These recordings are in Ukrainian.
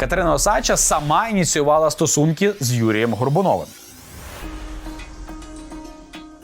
Катерина Осача сама ініціювала стосунки з Юрієм Горбуновим.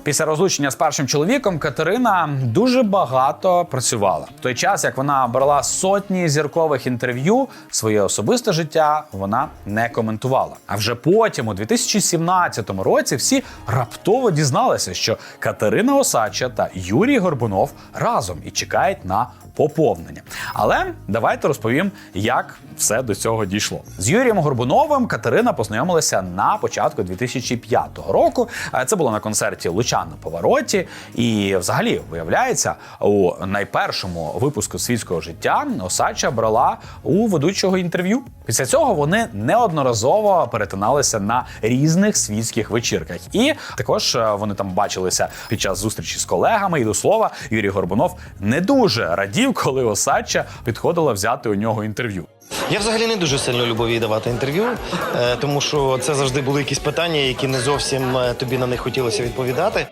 Після розлучення з першим чоловіком Катерина дуже багато працювала. В той час, як вона брала сотні зіркових інтерв'ю, своє особисте життя вона не коментувала. А вже потім, у 2017 році, всі раптово дізналися, що Катерина Осадча та Юрій Горбунов разом і чекають на поповнення. Але давайте розповім, як все до цього дійшло. З Юрієм Горбуновим Катерина познайомилася на початку 2005 року. Е, Це було на концерті Лучан на повороті. І, взагалі, виявляється, у найпершому випуску світського життя Осача брала у ведучого інтерв'ю. Після цього вони неодноразово перетиналися на різних світських вечірках. І також е, вони там бачилися під час зустрічі з колегами. І до слова, Юрій Горбунов не дуже радів, коли Осадча підходила взяти у нього інтерв'ю. Я взагалі не дуже сильно любив їй давати інтерв'ю, е, тому що це завжди були якісь питання, які не зовсім е, тобі на них хотілося відповідати.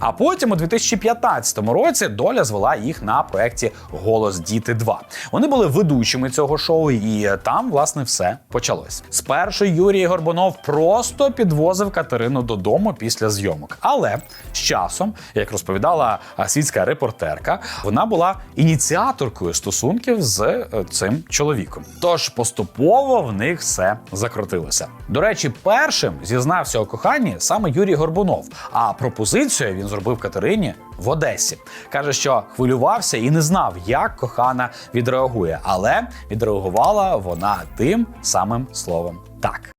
А потім у 2015 році доля звела їх на проєкті Голос Діти 2. Вони були ведучими цього шоу, і там власне все почалось. Спершу Юрій Горбунов просто підвозив Катерину додому після зйомок. Але з часом, як розповідала а, світська репортерка, вона була ініціаторкою стосунків з е, цим чоловіком. Тож поступово в них все закрутилося. До речі, першим зізнався у коханні саме Юрій Горбунов. А пропозицію він зробив Катерині в Одесі. Каже, що хвилювався і не знав, як кохана відреагує, але відреагувала вона тим самим словом так.